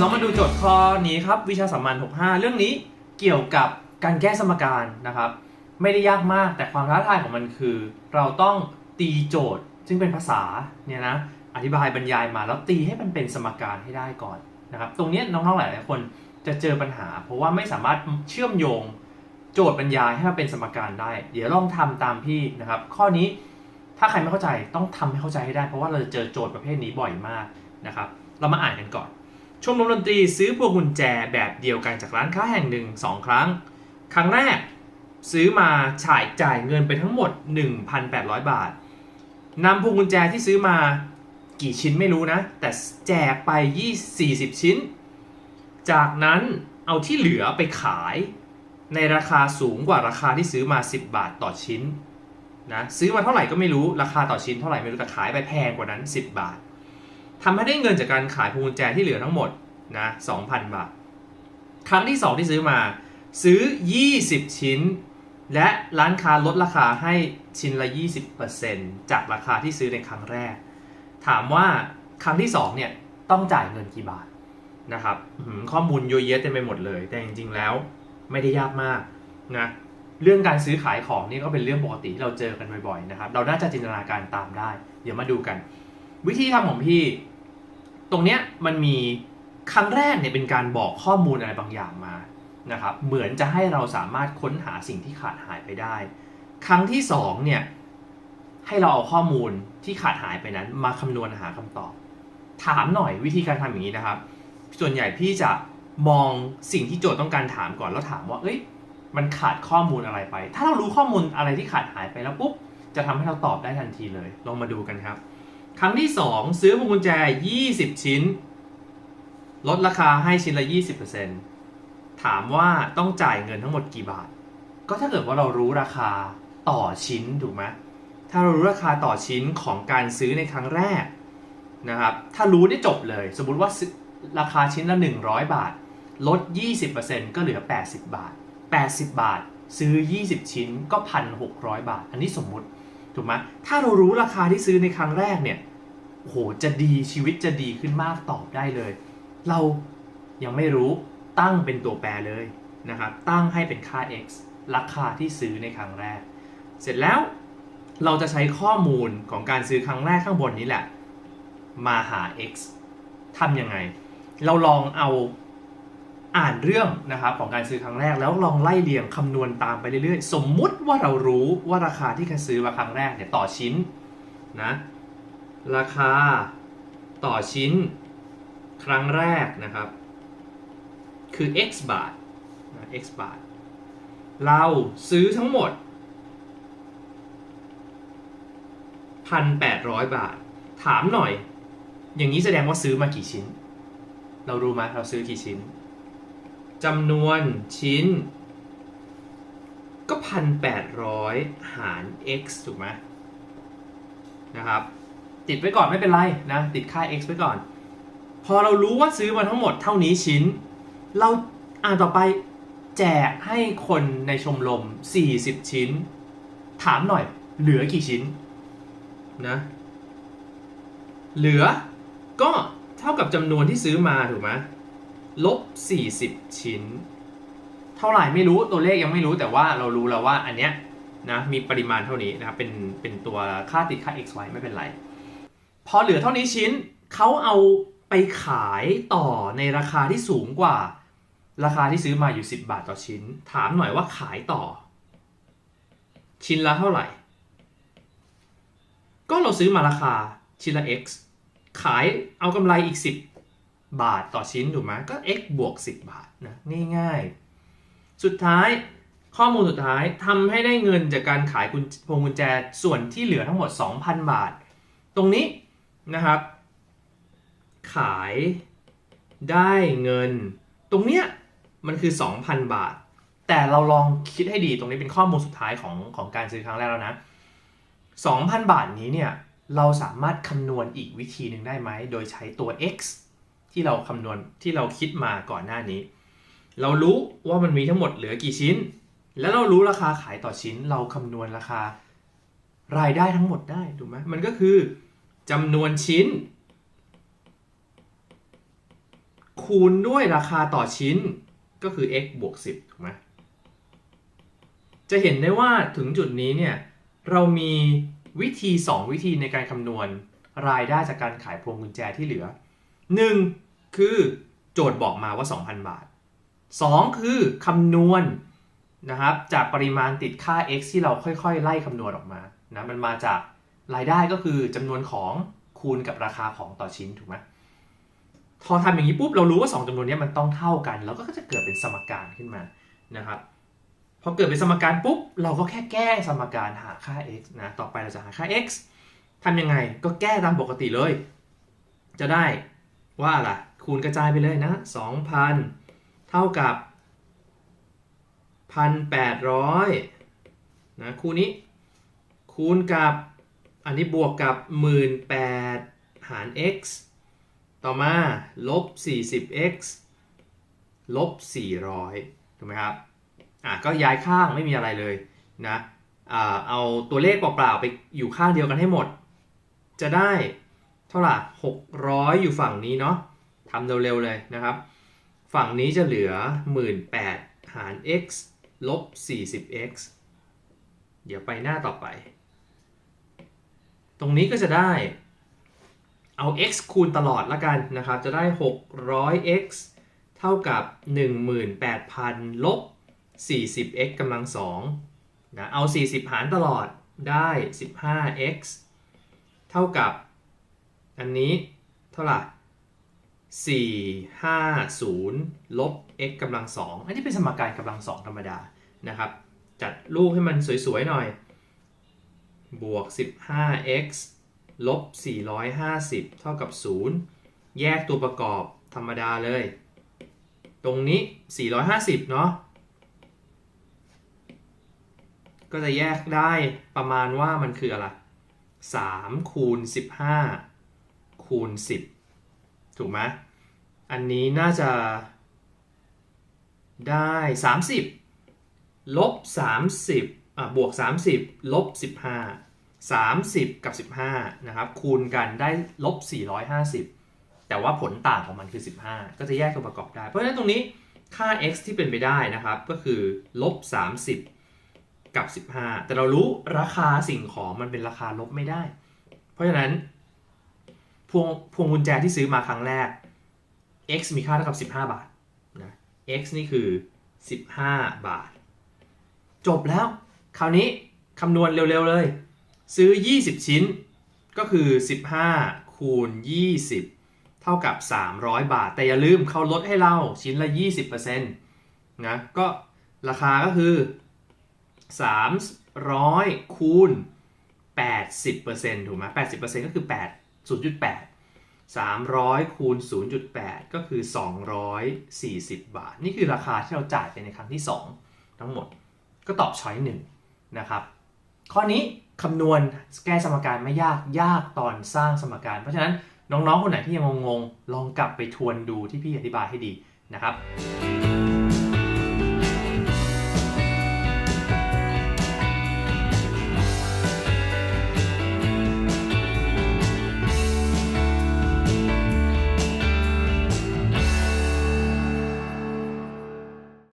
น้องมาดูโจทย์ข้อนี้ครับวิชาสัมมัน65 เรื่องนี้เกี่ยวกับการแก้สมการนะครับ ไม่ได้ยากมากแต่ความท้าทายของมันคือ เราต้องตีโจทย์ซึ่งเป็นภาษาเนี่ยนะอธิบายบรรยายมาแล้วตีให้มันเป็นสมการให้ได้ก่อนนะครับตรงนี้น้องๆหลายๆคนจะเจอปัญหา เพราะว่าไม่สามารถเชื่อมโยงโจทย์บรรยายให้มาเป็นสมการได้ เดี๋ยวลองทำตามพี่นะครับ ข้อนี้ถ้าใครไม่เข้าใจต้องทำให้เข้าใจให้ได้ เพราะว่าเราจะเจอโจทย์ประเภทนี้บ่อยมากนะครับ เรามาอ่านกันก่อน ชมรมดนตรีซื้อพวงกุญแจแบบเดียวกันจากร้านค้าแห่งหนึ่งสองครั้ง ครั้งแรกซื้อมาจ่ายจ่ายเงินไปทั้งหมด 1,800 บาทนำพวงกุญแจที่ซื้อมากี่ชิ้นไม่รู้นะ แต่แจกไป 20 40 ชิ้น จากนั้นเอาที่เหลือไปขาย ในราคาสูงกว่าราคาที่ซื้อมา 10 บาทต่อชิ้นนะซื้อมาเท่าไหร่ก็ไม่รู้ราคาต่อชิ้นเท่าไหร่ไม่รู้แต่ขายไปแพงกว่านั้น 10 บาท ทำให้ได้เงินจากการขายพวงกุญแจที่เหลือทั้งหมดนะ2,000 บาท ครั้งที่ 2 ที่ซื้อมาซื้อ 20 ชิ้น และร้านค้าลดราคาให้ชิ้นละ 20%จากราคาที่ซื้อในครั้งแรก ถามว่าครั้งที่2เนี่ยต้องจ่ายเงินกี่บาทนะครับข้อมูลเยอะแยะเต็มไปหมดเลย แต่จริงๆแล้วไม่ได้ยากมากนะเรื่องการซื้อขายของนี่ก็เป็นเรื่องปกติที่เราเจอกันบ่อยๆนะครับ เราน่าจะจินตนาการตามได้ เดี๋ยวมาดูกัน วิธีทำของพี่ ตรงเนี้ยมันมีครั้งแรกเนี่ยเป็นการบอกข้อมูลอะไรบางอย่างมานะครับ เหมือนจะให้เราสามารถค้นหาสิ่งที่ขาดหายไปได้ ครั้งที่สองเนี่ยให้เราเอาข้อมูลที่ขาดหายไปนั้น มาคำนวณหาคำตอบ ถามหน่อยวิธีการทำอย่างนี้นะครับ ส่วนใหญ่พี่จะมองสิ่งที่โจทย์ต้องการถามก่อนแล้วถามว่า เอ้ย มันขาดข้อมูลอะไรไป ถ้าเรารู้ข้อมูลอะไรที่ขาดหายไปแล้วปุ๊บ จะทำให้เราตอบได้ทันทีเลย ลองมาดูกันครับ ครั้งที่ 2 ซื้อพวงกุญแจ 20 ชิ้น ลดราคาให้ชิ้นละ 20%ถามว่าต้องจ่ายเงินทั้งหมดกี่บาท ก็ถ้าเกิดว่าเรารู้ราคาต่อชิ้นถูกไหมถ้าเรารู้ราคาต่อชิ้นของการซื้อในครั้งแรกนะครับ ถ้ารู้ได้จบเลย สมมุติว่าราคาชิ้นละ 100 บาท ลด 20%ก็เหลือ 80 บาท 80 บาท ซื้อ 20 ชิ้นก็ 1,600 บาท อันนี้สมมุติ ถูกไหมถ้าเรารู้ราคาที่ซื้อในครั้งแรกเนี่ยโหจะดีชีวิตจะดีขึ้นมากตอบได้เลย เรายังไม่รู้ตั้งเป็นตัวแปรเลยนะครับตั้งให้เป็นค่า x ราคาที่ซื้อในครั้งแรก เสร็จแล้วเราจะใช้ข้อมูลของการซื้อครั้งแรกข้างบนนี้แหละ มาหา x ทำยังไง เราลองเอา อ่านเรื่องนะครับของการซื้อครั้งแรกแล้วลองไล่เรียงคำนวณตามไปเรื่อยๆ สมมุติว่าเรารู้ว่าราคาที่เคยซื้อมาครั้งแรกเนี่ยต่อชิ้นนะราคาต่อชิ้นครั้งแรกนะครับ คือ x บาทนะ x บาท เราซื้อทั้งหมด 1,800 บาท ถามหน่อย อย่างนี้แสดงว่าซื้อมากี่ชิ้น เรารู้ไหมเราซื้อกี่ชิ้น จำนวนชิ้น ก็1,800หาร x ถูกไหมนะครับ ติดไว้ก่อนไม่เป็นไรนะ ติดค่า x ไว้ก่อน พอเรารู้ว่าซื้อมาทั้งหมดเท่านี้ชิ้น เราอ่านต่อไปแจกให้คนในชมรม 40 ชิ้น ถามหน่อยเหลือกี่ชิ้นนะเหลือก็เท่ากับจำนวนที่ซื้อมาถูกไหม ลบ 40 ชิ้น เท่าไหร่ไม่รู้ตัวเลขยังไม่รู้แต่ว่าเรารู้แล้วว่าอันเนี้ยนะมีปริมาณเท่านี้นะครับเป็นเป็นตัวค่าติดค่า x y ไม่เป็นไร พอเหลือเท่านี้ชิ้นเขาเอาไปขายต่อในราคาที่สูงกว่า ราคาที่ซื้อมาอยู่ 10 บาทต่อชิ้น ถามหน่อยว่าขายต่อ ชิ้นละเท่าไหร่ ก็เราซื้อมาราคาชิ้นละ x ขายเอากำไรอีก 10 บาทต่อชิ้นถูกไหมก็ x บวก 10 บาทนะง่ายๆ สุดท้ายข้อมูลสุดท้ายทำให้ได้เงินจากการขายกุญพวงกุญแจส่วนที่เหลือทั้งหมด 2,000 บาท ตรงนี้นะครับ ขายได้เงิน ตรงเนี้ยมันคือ 2,000 บาท แต่เราลองคิดให้ดีตรงนี้เป็นข้อมูลสุดท้ายของของการซื้อครั้งแรกแล้วนะ 2,000 บาทนี้เนี่ยเราสามารถคำนวณอีกวิธีหนึ่งได้ไหม โดยใช้ตัว x ที่เราคำนวณที่เราคิดมาก่อนหน้านี้ เรารู้ว่ามันมีทั้งหมดเหลือกี่ชิ้น แล้วเรารู้ราคาขายต่อชิ้น เราคำนวณราคารายได้ทั้งหมดได้ถูกไหมมันก็คือจำนวนชิ้น คูณด้วยราคาต่อชิ้นก็คือ x บวก 10 ถูกไหมจะเห็นได้ว่าถึงจุดนี้เนี่ยเรามีวิธี 2 วิธีในการคำนวณรายได้จากการขายพวงกุญแจที่เหลือ 1. คือโจทย์บอกมาว่า 2,000 บาท 2. คือคำนวณนะครับจากปริมาณติดค่า x ที่เราค่อยๆ ไล่คำนวณออกมานะมันมาจากรายได้ก็คือจำนวนของคูณกับราคาของต่อชิ้นถูกไหมพอทำอย่างนี้ปุ๊บเรารู้ว่า 2จำนวนนี้มันต้องเท่ากัน แล้วก็จะเกิดเป็นสมการขึ้นมานะครับพอเกิดเป็นสมการปุ๊บเราก็แค่แก้สมการหาค่า x นะต่อไปเราจะหาค่า x ทำยังไงก็แก้ตามปกติเลย จะได้ ว่าล่ะ คูณกระจายไปเลยนะ 2,000 เท่ากับ 1,800 นะคูณนี้ คูณกับอันนี้บวกกับ 18,000 หาร x ต่อมาลบ 40x ลบ 400 ถูกไหมครับ อะก็ย้ายข้างไม่มีอะไรเลยนะอ่าเอาตัวเลขเปล่าๆไปอยู่ข้างเดียวกันให้หมด จะได้ เท่าไหร่600 อยู่ฝั่งนี้เนาะทำเร็วๆเลยนะครับ ฝั่งนี้จะเหลือ 18,000หาร x ลบ 40x เดี๋ยวไปหน้าต่อไป ตรงนี้ก็จะได้เอา x คูณตลอดละกันนะครับ จะได้ 600x เท่ากับ 18,000 ลบ 40x กำลัง2นะ เอา 40 หารตลอดได้ 15x เท่ากับ อันนี้เท่าไหร่450ลบ x กำลัง2อันนี้เป็นสมการกำลัง2ธรรมดานะครับ จัดรูปให้มันสวยๆหน่อย บวก 15x ลบ 450 เท่ากับ 0 แยกตัวประกอบธรรมดาเลย ตรงนี้ 450 เนาะก็จะแยกได้ประมาณว่ามันคืออะไร 3 คูณ 15 คูณ 10 ถูกไหมอันนี้น่าจะได้ 30 ลบ 30อะบวก 30 ลบ 15 30 กับ 15 นะครับ คูณกันได้ลบ 450 แต่ว่าผลต่างของมันคือ 15 ก็จะแยกตัวประกอบได้ เพราะฉะนั้นตรงนี้ค่า x ที่เป็นไปได้นะครับ ก็คือลบ 30 กับ 15 แต่เรารู้ราคาสิ่งของมันเป็นราคาลบไม่ได้ เพราะฉะนั้น พวงพวงกุญแจที่ซื้อมาครั้งแรก x มีค่าเท่ากับ 15 บาทนะ x นี่คือ 15 บาท จบแล้ว คราวนี้คำนวณเร็วๆเลย ซื้อ 20 ชิ้น ก็คือ 15 คูณ 20 เท่ากับ 300 บาท แต่อย่าลืมเขาลดให้เราชิ้นละ 20%นะก็ราคาก็คือ 300 คูณ 80%ถูกไหม80%ก็คือ 8 0.8 300คูณ0.8 ก็คือ 240 บาท นี่คือราคาที่เราจ่ายไปในครั้งที่ 2 ทั้งหมดก็ตอบช้อยหนึ่งนะครับ ข้อนี้คำนวณแก้สมการไม่ยากยากตอนสร้างสมการ เพราะฉะนั้นน้องๆคนไหนที่ยังงงๆ ลองกลับไปทวนดูที่พี่อธิบายให้ดีนะครับ